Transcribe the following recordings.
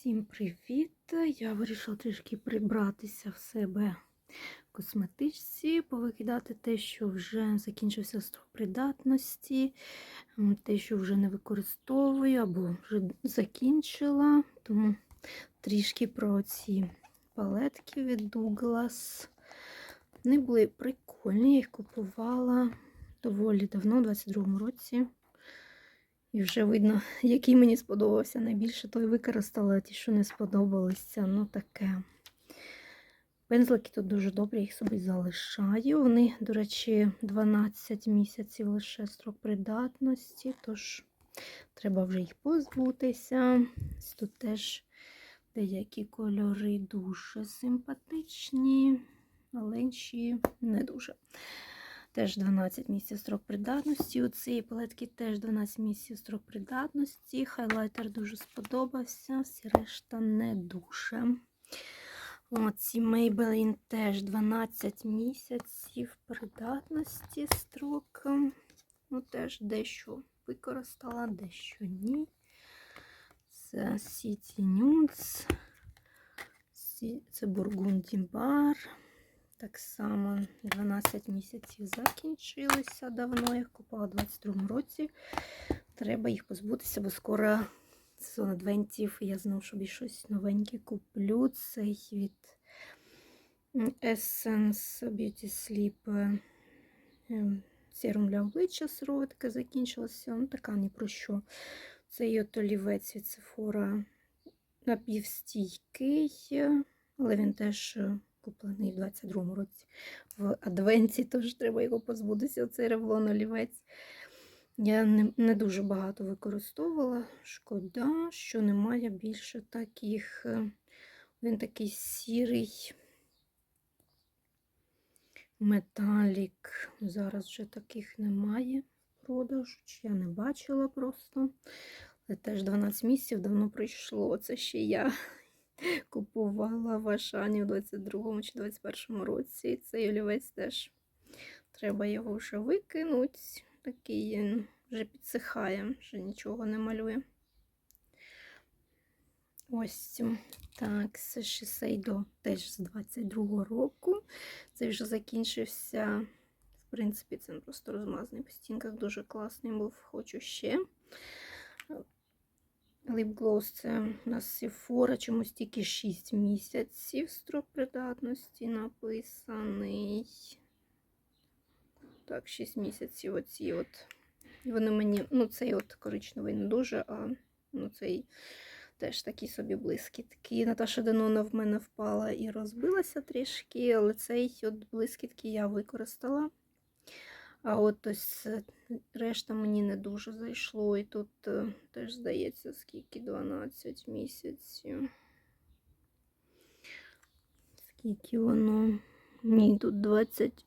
Всім привіт! Я вирішила трішки прибратися в себе в косметичці, повикидати те, що вже закінчився строк придатності, те, що вже не використовую або вже закінчила. Тому трішки про ці палетки від Douglas. Вони були прикольні, я їх купувала доволі давно, у 22-му році. І вже видно, який мені сподобався найбільше, той використала, а ті, що не сподобалися, ну таке. Пензлики тут дуже добрі, їх собі залишаю. Вони, до речі, 12 місяців лише строк придатності, тож треба вже їх позбутися. Тут теж деякі кольори дуже симпатичні, але інші не дуже. Теж 12 місяців строк придатності. У цієї палетки теж 12 місяців строк придатності. Хайлайтер дуже сподобався, всі решта не дуже. Оці Maybelline теж 12 місяців придатності строк. Ну, теж дещо використала, дещо ні. Це City Nudes. Це Bar. Так само 12 місяців закінчилися давно. Я їх купила у 22-му році. Треба їх позбутися, бо скоро сезон адвентів. Я знову собі щось новеньке куплю. Цей від Essence Beauty Sleep серум для обличчя сироватка закінчилася. Ну, така ні про що. Цей от олівець від Sephora напівстійкий, але він теж куплений в 22-му році в Адвенті, тож треба його позбутися, цей ревлон олівець. Я не, не дуже багато використовувала. Шкода, що немає більше таких. Він такий сірий металік. Зараз вже таких немає продажу, чи я не бачила просто. Але теж 12 місяців давно пройшло. Це ще я купувала в Ашані у 22 чи 21 році. Цей олівець теж треба його вже викинути. Такий він вже підсихає, вже нічого не малює. Ось так, це Шисейдо теж з 22 року. Це вже закінчився. В принципі, це просто розмазаний по стінках, дуже класний був, хочу ще. Lip це у нас Sephora, чомусь тільки 6 місяців строк придатності написаний. Так, 6 місяців оці от. Вони мені, ну, цей от коричневий не дуже, а ну, цей теж такі собі блискітки. Наташа Денона в мене впала і розбилася трішки, але цей от блискітки я використала. А от ось решта мені не дуже зайшло. І тут теж, здається, скільки 12 місяців. Скільки воно? Ні, тут 20.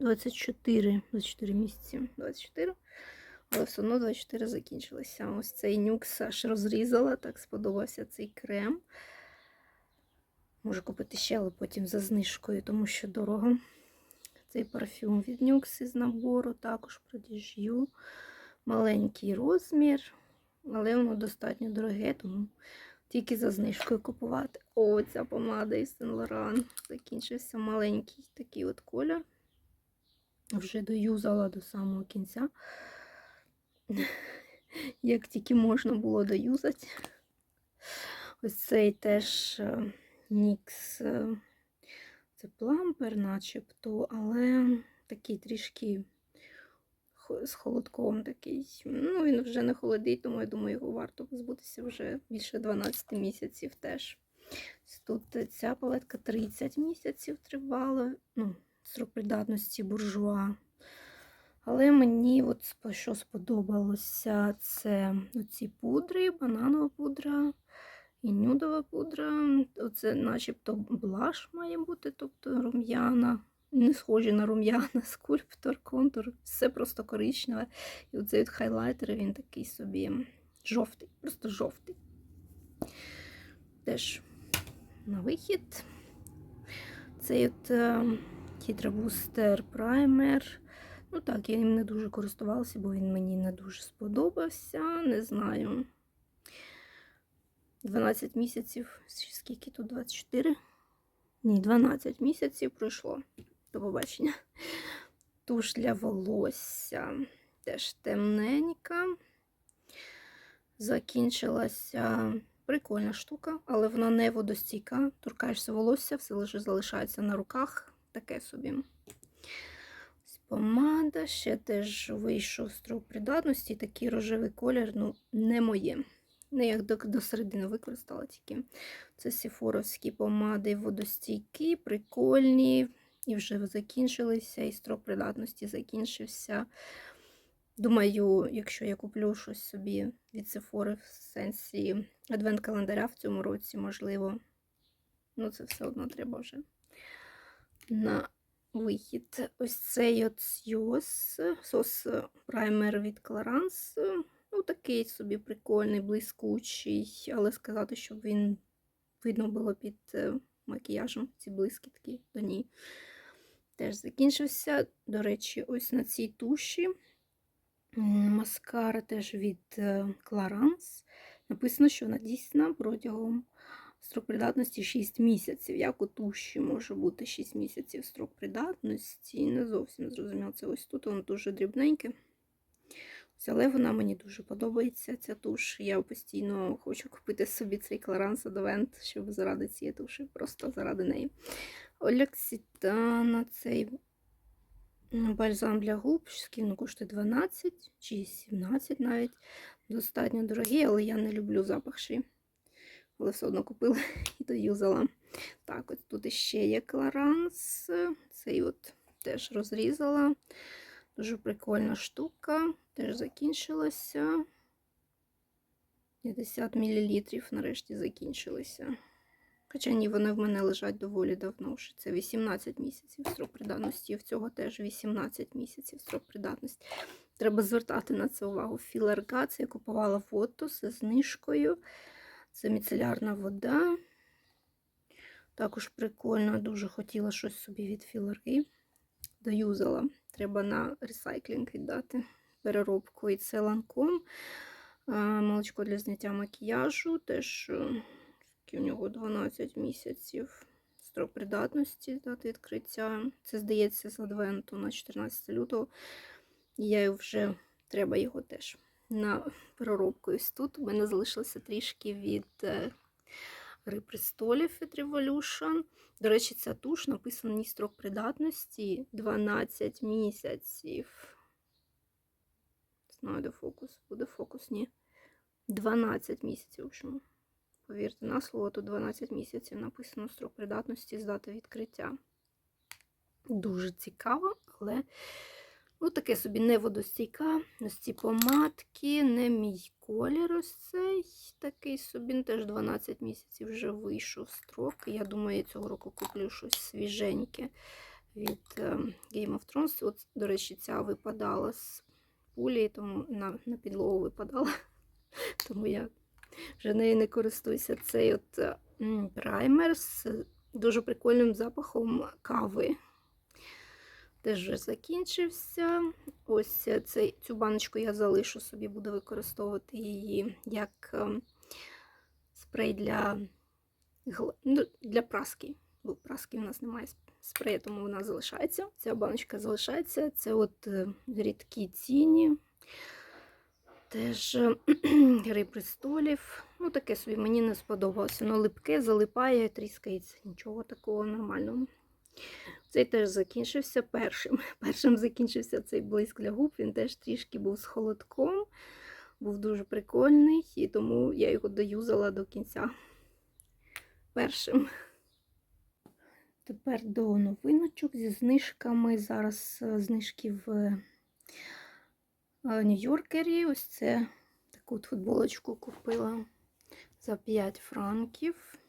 24 24 місяці. 24. Але все одно 24 закінчилося. Ось цей нюкс аж розрізала, так сподобався цей крем. Можу купити ще, але потім за знижкою, тому що дорого. Цей парфюм від Нюкс із набору, також продіжю. Маленький розмір, але воно достатньо дороге, тому тільки за знижкою купувати. О, ця помада із Saint Laurent. Закінчився маленький такий от колір. Вже доюзала до самого кінця. Як тільки можна було доюзати. Ось цей теж Нікс. Це плампер, начебто, але такий трішки з холодком такий. Ну, він вже не холодить, тому я думаю, його варто позбутися вже більше 12 місяців теж. Тут ця палетка 30 місяців тривала. Ну, срок придатності буржуа. Але мені от що сподобалося, це оці пудри, бананова пудра. І нюдова пудра, оце начебто блаш має бути, тобто рум'яна. Не схожі на рум'яна, скульптор, контур, все просто коричневе. І оцей хайлайтер, він такий собі жовтий, просто жовтий. Теж на вихід. Цей от Hydra Booster Primer. Ну так, я їм не дуже користувалася, бо він мені не дуже сподобався. Не знаю. 12 місяців. Скільки тут 24? Ні, 12 місяців пройшло. До побачення. Туш для волосся. Теж темненька. Закінчилася прикольна штука, але вона не водостійка. Торкаєшся волосся, все лише залишається на руках. Таке собі. Ось помада. Ще теж вийшов строк придатності. Такий рожевий колір, ну, не моє. Не як до, до середини використала тільки. Це сіфоровські помади водостійкі, прикольні. І вже закінчилися, і строк придатності закінчився. Думаю, якщо я куплю щось собі від Sephora в сенсі адвент-календаря в цьому році, можливо, ну це все одно треба вже на вихід. Ось цей от сос праймер від Clarins. Ну, такий собі прикольний, блискучий, але сказати, щоб він видно було під е, макіяжем, ці блискітки, то ні. Теж закінчився. До речі, ось на цій туші. Маскара теж від е, Clarins. Написано, що вона дійсна протягом строк придатності 6 місяців. Як у туші може бути 6 місяців строк придатності. Не зовсім зрозуміло. Це ось тут воно дуже дрібненьке. Але вона мені дуже подобається, ця туш. Я постійно хочу купити собі цей Clarins Advent, щоб заради цієї туші, просто заради неї. Олексітана, цей Бальзам для губ, скільки коштує 12 чи 17 навіть. Достатньо дорогий, але я не люблю запах ши. Але все одно купила і доюзала. Так, от тут ще є кларанс. Цей от теж розрізала. Дуже прикольна штука. Теж закінчилася. 50 мл нарешті закінчилися. Хоча ні, вони в мене лежать доволі давно. вже. Це 18 місяців строк придатності. В цього теж 18 місяців строк придатності. Треба звертати на це увагу. Філерга, це я купувала фото з знижкою. Це міцелярна вода. Також прикольно, дуже хотіла щось собі від філерги. Доюзала. Треба на ресайклінг віддати переробку. І це ланком. Молочко для зняття макіяжу. Теж у нього 12 місяців строк придатності дати відкриття. Це, здається, з адвенту на 14 лютого. Я вже треба його теж на переробку. Ось тут у мене залишилося трішки від Гри престолів від Revolution. До речі, ця туш написана ні строк придатності 12 місяців. Знаю, де фокус. Буде фокус, ні. 12 місяців. в общем. Повірте на слово, тут 12 місяців написано строк придатності з дати відкриття. Дуже цікаво, але ну, таке собі не водостійка. Ось ці помадки, не мій колір. Ось цей такий собі. Теж 12 місяців вже вийшов строк. Я думаю, я цього року куплю щось свіженьке від Game of Thrones. От, до речі, ця випадала з пулі, тому на, на підлогу випадала. Тому я вже нею не користуюся. Цей от праймер з дуже прикольним запахом кави. Теж вже закінчився. Ось цей, цю баночку я залишу собі, буду використовувати її як ем, спрей для ну, для праски. Бо праски у нас немає спрею, тому вона залишається. Ця баночка залишається. Це от е, рідкі тіні. Теж Гри престолів. Ну, таке собі мені не сподобалося. Воно липке, залипає, тріскається. Нічого такого нормального. Цей теж закінчився першим. Першим закінчився цей блиск для губ. Він теж трішки був з холодком, був дуже прикольний, і тому я його доюзала до кінця першим. Тепер до новиночок зі знижками. Зараз е, знижки в Нью-Йоркері. Ось це таку футболочку купила за 5 франків.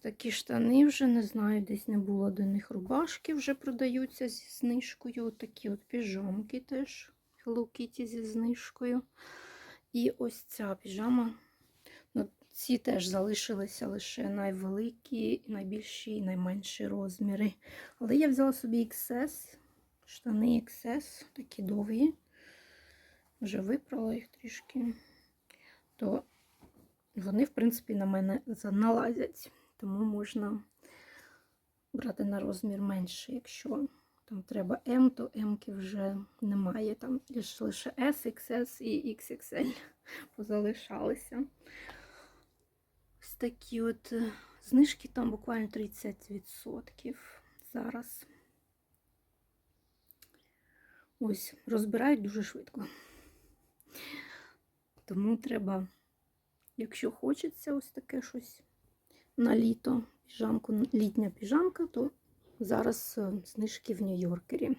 Такі штани вже, не знаю, десь не було до них рубашки, вже продаються зі знижкою. Такі от піжамки теж Kitty зі знижкою. І ось ця піжама. Ну, Ці теж залишилися лише найвеликі, найбільші і найменші розміри. Але я взяла собі XS, штани XS, такі довгі вже випрала їх трішки, то Вони, в принципі, на мене за- налазять, тому можна брати на розмір менше, якщо там треба М, то М-ки вже немає. Там лише S, XS і XXL позалишалися. Ось такі от е, знижки, там буквально 30% зараз. Ось, розбирають дуже швидко. Тому треба, якщо хочеться ось таке щось на літо, піжамку, літня піжамка, то зараз е, знижки в Нью-Йоркері.